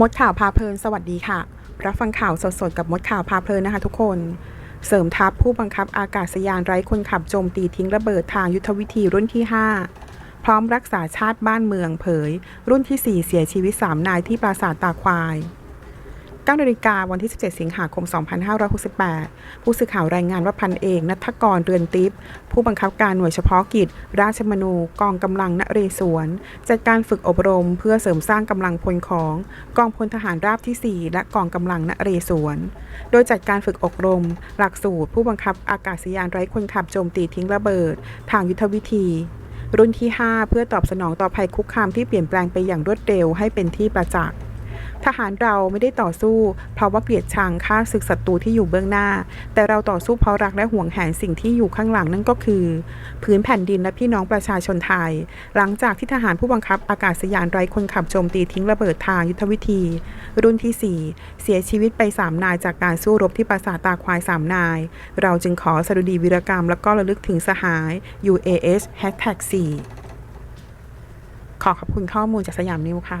มดข่าวพาเพลินสวัสดีค่ะ รับฟังข่าวสดๆกับมดข่าวพาเพลินนะคะทุกคน เสริมทัพผู้บังคับอากาศยานไร้คนขับโจมตีทิ้งระเบิดทางยุทธวิธีรุ่นที่ 5 พร้อมรักษาชาติบ้านเมืองเผย รุ่นที่ 4 เสียชีวิต 3 นายที่ปราสาทตาควาย 9นาฬิกาวันที่ 17 สิงหาคม 2568 ผู้สื่อข่าวรายงานว่าพันเอกนัทกรเรือนติปผู้บังคับการหน่วยเฉพาะกิจ ราชมนูกองกำลังนเรศวร จัดการฝึกอบรมเพื่อเสริมสร้างกำลังพลของกองพลทหารราบที่ 4 และกองกำลังนเรศวร โดยจัดการฝึกอบรม หลักสูตร ผู้บังคับอากาศยานไร้คนขับโจมตีทิ้งระเบิด ทางยุทธวิธีรุ่นที่ 5 เพื่อตอบสนองต่อภัยคุกคามที่เปลี่ยนแปลงไปอย่างรวดเร็วให้เป็นที่ประจักษ์ ทหารเราไม่ได้ต่อสู้ เพราะว่าเกลียดชังฆ่าศึกศัตรูที่อยู่เบื้องหน้า แต่เราต่อสู้เพราะรักและห่วงแหนสิ่งที่อยู่ข้างหลังนั่นก็คือ พื้นแผ่นดินและพี่น้องประชาชนไทย หลังจากที่ทหารผู้บังคับอากาศยานไร้คนขับโจมตีทิ้งระเบิดทางยุทธวิธี รุ่นที่ 4 เสียชีวิตไป 3 นายจากการสู้รบที่ปราสาทตาควาย 3 นาย เราจึงขอสดุดีวีรกรรม และก็ระลึกถึงสหาย UAS #4 ขอขอบคุณข้อมูลจากสยามนิวค่ะ